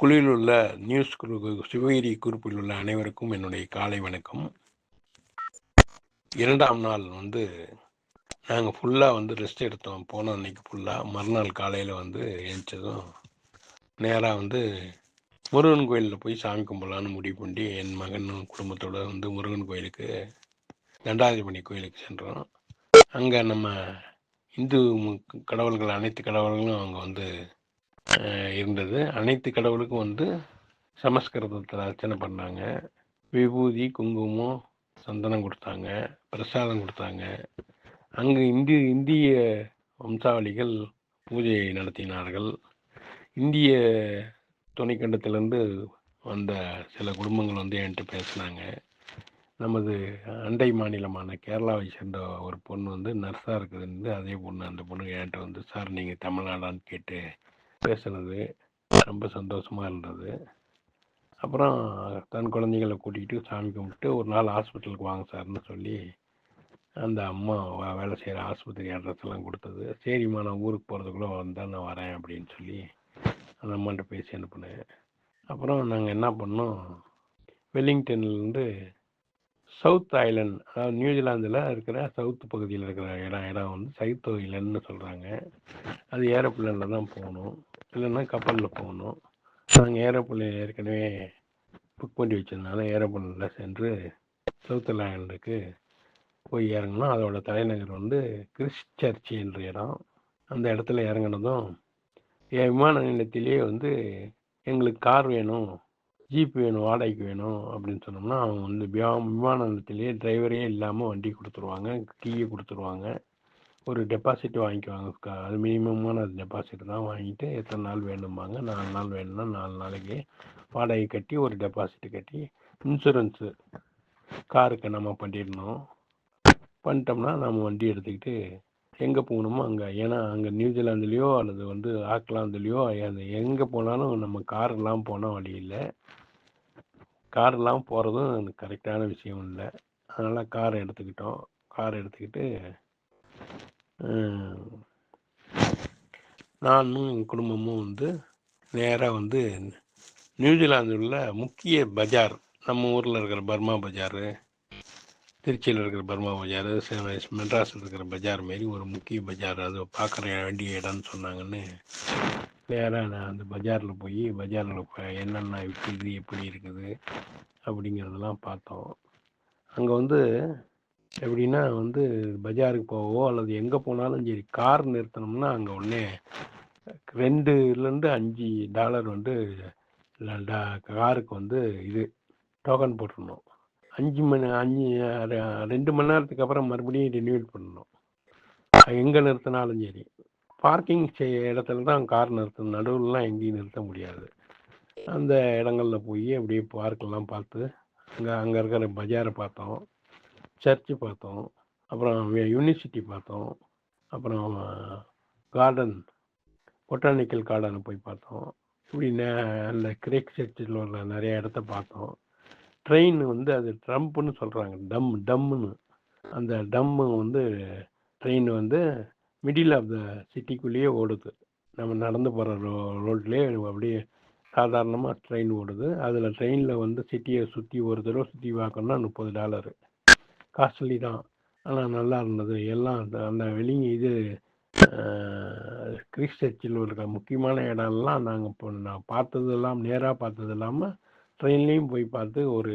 குழுவில் உள்ள நியூஸ் குழு சிவகிரி குரூப்பில் உள்ள அனைவருக்கும் என்னுடைய காலை வணக்கம். இரண்டாம் நாள் வந்து நாங்கள் ஃபுல்லாக வந்து ரெஸ்ட் எடுத்தோம். போன அன்னைக்கு ஃபுல்லாக மறுநாள் காலையில் வந்து எழுந்ததும் நேராக வந்து முருகன் கோயிலில் போய் சாமி கும்பலான்னு முடிவு பண்ணி என் மகன் குடும்பத்தோடு வந்து முருகன் கோயிலுக்கு தண்டாதிபணி கோயிலுக்கு சென்றோம். அங்கே நம்ம இந்து கடவுள்கள் அனைத்து கடவுள்களும் அங்கே வந்து இருந்தது. அனைத்து கடவுளுக்கும் வந்து சமஸ்கிருதத்தில் அர்ச்சனை பண்ணாங்க. விபூதி குங்குமம் சந்தனம் கொடுத்தாங்க. பிரசாதம் கொடுத்தாங்க. அங்கு இந்திய இந்திய வம்சாவளிகள் பூஜை நடத்தினார்கள். இந்திய துணைக்கண்டத்திலிருந்து வந்த சில குடும்பங்கள் வந்து என்கிட்ட பேசினாங்க. நமது அண்டை மாநிலமான கேரளாவை சேர்ந்த ஒரு பொண்ணு வந்து நர்ஸாக இருக்குதுன்னு அதே பொண்ணு அந்த பொண்ணு என்கிட்ட வந்து சார் நீங்கள் தமிழ்நாடான்னு கேட்டு பேசுனது ரொம்ப சந்தோஷமாக இருந்தது. அப்புறம் தன் குழந்தைகளை கூட்டிகிட்டு சாமி கும்பிட்டு ஒரு நாள் ஹாஸ்பிட்டலுக்கு வாங்க சார்னு சொல்லி அந்த அம்மா வேலை செய்கிற ஆஸ்பத்திரி அட்ரஸ் எல்லாம் கொடுத்தது. சரிம்மா நான் ஊருக்கு போகிறதுக்குள்ளே வந்தால் நான் வரேன் அப்படின்னு சொல்லி அந்த அம்மாட்ட பேசி அனுப்புனேன். அப்புறம் நாங்கள் என்ன பண்ணோம் வெல்லிங்டன்லேருந்து சவுத் ஐலண்ட் அதாவது நியூசிலாந்தில் இருக்கிற சவுத் பகுதியில் இருக்கிற இடம் இடம் வந்து சவுத் ஐலண்ட்னு சொல்கிறாங்க அது ஏரோப்ளேனில் தான் போகணும். இல்லைன்னா கப்பலில் போகணும். நாங்கள் ஏரோப்ளேன் ஏற்கனவே புக் பண்ணி வச்சதுனால ஏரோப்ளேனில் சென்று சவுத்லாண்டுக்கு போய் இறங்கினோம். அதோட தலைநகர் வந்து கிறிஸ்ட் சர்ச் என்ற இடம். அந்த இடத்துல இறங்குனதும் என் விமான நிலையத்திலேயே வந்து எங்களுக்கு கார் வேணும் ஜீப் வேணும் வாடகைக்கு வேணும் அப்படின்னு சொன்னோம்னா அவங்க வந்து விமான நிலையத்திலேயே டிரைவரே இல்லாமல் வண்டி கொடுத்துருவாங்க கீயை கொடுத்துருவாங்க. ஒரு டெபாசிட் வாங்கிக்குவாங்க. அது மினிமமான டெபாசிட் தான் வாங்கிட்டு எத்தனை நாள் வேணும்பாங்க. நாலு நாள் வேணும்னா நாலு நாளைக்கு வாடகை கட்டி ஒரு டெபாசிட் கட்டி இன்சூரன்ஸு காருக்கு நம்ம பண்ணிடணும். பண்ணிட்டோம்னா நம்ம வண்டி எடுத்துக்கிட்டு எங்கே போகணுமோ அங்கே. ஏன்னா அங்கே நியூசிலாந்துலேயோ அல்லது வந்து ஆக்லாந்துலேயோ அது எங்கே போனாலும் நம்ம கார்லாம் போனால் வழி இல்லை. கார்லாம் போகிறதும் கரெக்டான விஷயம் இல்லை. அதனால் கார் எடுத்துக்கிட்டோம். கார் எடுத்துக்கிட்டு நானும் என் குடும்பமும் வந்து நேராக வந்து நியூசிலாந்தில் உள்ள முக்கிய பஜார் நம்ம ஊரில் இருக்கிற பர்மா பஜாரு திருச்சியில் இருக்கிற பர்மா பஜார் மெட்ராஸில் இருக்கிற பஜார் மாரி ஒரு முக்கிய பஜார். அது பார்க்குற வேண்டிய இடம்னு சொன்னாங்கன்னு நேராக நான் அந்த பஜாரில் போய் பஜாரில் என்னென்ன விற்கிது எப்படி இருக்குது அப்படிங்கிறதெல்லாம் பார்த்தோம். அங்கே வந்து எப்படின்னா வந்து பஜாருக்கு போகவோ அல்லது எங்கே போனாலும் சரி கார் நிறுத்தினோம்னா அங்கே உடனே ரெண்டுலேருந்து அஞ்சு டாலர் வந்து டா- காருக்கு வந்து இது டோக்கன் போட்டுருணும் அஞ்சு மணி அஞ்சு ரெண்டு மணி நேரத்துக்கு அப்புறம் மறுபடியும் ரினியூல் பண்ணணும். எங்கே நிறுத்தினாலும் சரி. பார்க்கிங் செய்ய இடத்துல தான் கார் நிறுத்தணும். நடுவில்லாம் எங்கேயும் நிறுத்த முடியாது. அந்த இடங்களில் போய் அப்படியே பார்க்கெல்லாம் பார்த்து அங்கே அங்கே இருக்கிற பஜாரை பார்த்தோம். சர்ச்சு பார்த்தோம். அப்புறம் யூனிவர்சிட்டி பார்த்தோம். அப்புறம் கார்டன் பொட்டானிக்கல் கார்டனை போய் பார்த்தோம். இப்படி நே- அந்த கிரேக் சர்ச்சில் உள்ள நிறைய இடத்த பார்த்தோம். ட்ரெயின் வந்து அது ட்ரம்ப்னு சொல்கிறாங்க டம் டம்முன்னு. அந்த டம்மு வந்து ட்ரெயின் வந்து மிடில் ஆஃப் த சிட்டிக்குள்ளேயே ஓடுது. நம்ம நடந்து போகிற ரோ ரோட்லேயே அப்படியே சாதாரணமாக ட்ரெயின் ஓடுது. அதில் ட்ரெயினில் வந்து சிட்டியை சுற்றி ஒரு தடவை சுற்றி பார்க்கணுன்னா முப்பது டாலரு. காஸ்ட்லி தான். ஆனால் நல்லா இருந்தது. எல்லாம் அந்த அந்த வெளியே இது கிறிஸ் சர்ச்சில் இருக்கிற முக்கியமான இடம்லாம் நாங்கள் இப்போ நான் பார்த்தது இல்லாமல் நேராக பார்த்தது இல்லாமல் ட்ரெயின்லேயும் போய் பார்த்து ஒரு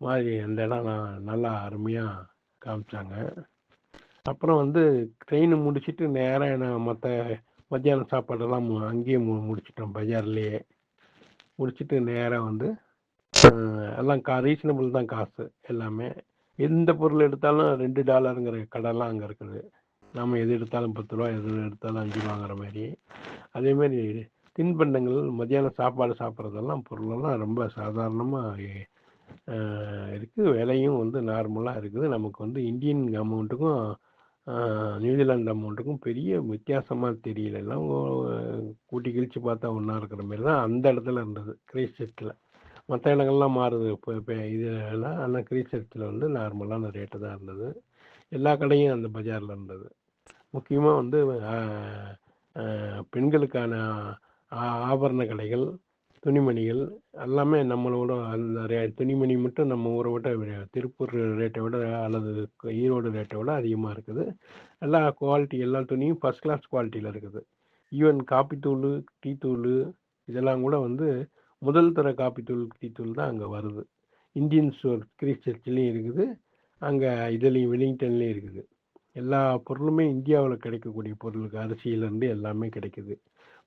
மாதிரி அந்த இடம் நான் நல்லா அருமையாக காமிச்சாங்க. அப்புறம் வந்து ட்ரெயின் முடிச்சுட்டு நேராக நான் மற்ற மத்தியானம் சாப்பாடெல்லாம் மு- அங்கேயே மு முடிச்சிட்டோம் பஜார்லேயே. முடிச்சுட்டு நேராக வந்து எல்லாம் கா ரீசனபிள் தான் காசு எல்லாமே. எந்த பொருள் எடுத்தாலும் ரெண்டு டாலருங்கிற கடைலாம் அங்கே இருக்குது. நாம் எது எடுத்தாலும் பத்து ரூபா எது எடுத்தாலும் அஞ்சு வாங்குற மாதிரி. அதே மாதிரி தின்பண்டங்கள் மத்தியானம் சாப்பாடு சாப்பிட்றதெல்லாம் பொருளெல்லாம் ரொம்ப சாதாரணமாக இருக்குது விலையும் வந்து நார்மலாக இருக்குது. நமக்கு வந்து இந்தியன் அமௌண்ட்டுக்கும் நியூசிலாந்து அமௌண்ட்டுக்கும் பெரிய வித்தியாசமாக தெரியல. எல்லாம் கூட்டி கிழிச்சு பார்த்தா ஒன்றா இருக்கிற மாதிரி தான் அந்த இடத்துல இருந்தது. கிரேஸ் மற்ற இடங்கள்லாம் மாறுது. இப்போ இப்போ இதெல்லாம் ஆனால் கிரேஸ் சர்ச்சில் வந்து நார்மலான ரேட்டு தான் இருந்தது. எல்லா கடையும் அந்த பஜாரில் இருந்தது. முக்கியமாக வந்து பெண்களுக்கான ஆ- ஆபரண கடைகள் துணிமணிகள் எல்லாமே நம்மளோட அந்த ரே- துணிமணி மட்டும் நம்ம ஊரை விட திருப்பூர் ரேட்டை விட அல்லது ஈரோடு ரேட்டை விட அதிகமாக இருக்குது. எல்லா குவாலிட்டி எல்லா துணியும் ஃபஸ்ட் கிளாஸ் குவாலிட்டியில் இருக்குது. ஈவன் காப்பி தூள் டீ தூள் இதெல்லாம் கூட வந்து முதல் தர காப்பித்தூள் டீத்தூள் தான் அங்கே வருது. இந்தியன் ஸ்டோர் கிரீஸ் சர்ச்சிலையும் இருக்குது. அங்கே இதுலேயும் வெலிங்டன்லேயும் இருக்குது. எல்லா பொருளுமே இந்தியாவில் கிடைக்கக்கூடிய பொருளுக்கு அரிசியிலேருந்து எல்லாமே கிடைக்குது.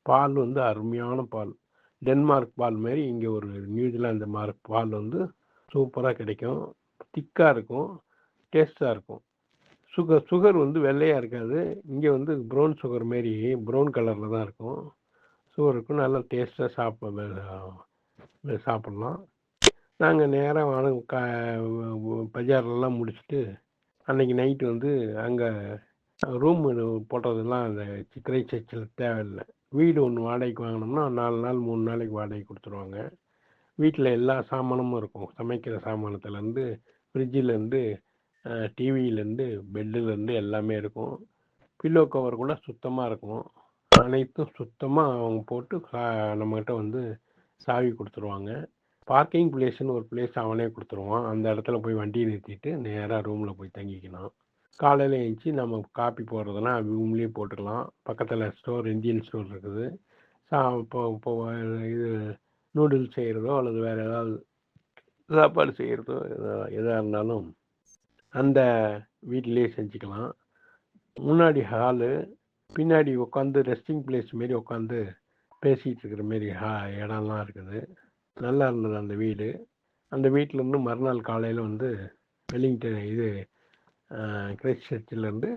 பால் வந்து அருமையான பால். டென்மார்க் பால் மாதிரி இங்கே ஒரு நியூசிலாந்து மார்க் பால் வந்து சூப்பராக கிடைக்கும். திக்காக இருக்கும். டேஸ்ட்டாக இருக்கும். சுகர் சுகர் வந்து வெள்ளையாக இருக்காது. இங்கே வந்து ப்ரௌன் சுகர் மாரி ப்ரௌன் கலரில் தான் இருக்கும். சுகர் இருக்கும் நல்லா டேஸ்ட்டாக சாப்பிட சாப்பிட்லாம். நாங்கள் நேராக வாங்க கா பஜார்லலாம் முடிச்சுட்டு அன்னைக்கு நைட்டு வந்து அங்கே ரூம் போட்டதெல்லாம் அந்த சிக்கரை சர்ச்சில் தேவையில்லை. வீடு ஒன்று வாடகைக்கு வாங்கினோம்னா நாலு நாள் மூணு நாளைக்கு வாடகை கொடுத்துருவாங்க. வீட்டில் எல்லா சாமானமும் இருக்கும். சமைக்கிற சாமானத்துலேருந்து ஃப்ரிட்ஜிலேருந்து டிவியிலேருந்து பெட்டுலேருந்து எல்லாமே இருக்கும். பில்லோ கவர் கூட சுத்தமாக இருக்கும். அனைத்தும் சுத்தமாக அவங்க போட்டு சா- நம்மக்கிட்ட வந்து சாவி கொடுத்துருவாங்க. பார்க்கிங் பிளேஸ்னு ஒரு பிளேஸ் அவனே கொடுத்துருவான். அந்த இடத்துல போய் வண்டியை நிறுத்திட்டு நேராக ரூமில் போய் தங்கிக்கணும். காலையில் எழுந்துச்சி நம்ம காப்பி போடுறதுனா ரூம்லேயே போட்டுக்கலாம். பக்கத்தில் ஸ்டோர் இந்தியன் ஸ்டோர் இருக்குது. சா இப்போ இப்போ இது நூடுல்ஸ் செய்கிறதோ அல்லது வேறு ஏதாவது சாப்பாடு செய்கிறதோ எதாக இருந்தாலும் அந்த வீட்டிலேயே செஞ்சுக்கலாம். முன்னாடி ஹாலு பின்னாடி உட்காந்து ரெஸ்டிங் பிளேஸ் மாரி உட்காந்து பேசிகிட்டு இருக்கிற மாரி ஹா இடம்லாம் இருக்குது. நல்லா இருந்தது அந்த வீடு. அந்த வீட்டிலேருந்து மறுநாள் காலையில் வந்து வெல்லிங்டன் இது கிரைஸ்ட் சர்ச்சிலேருந்து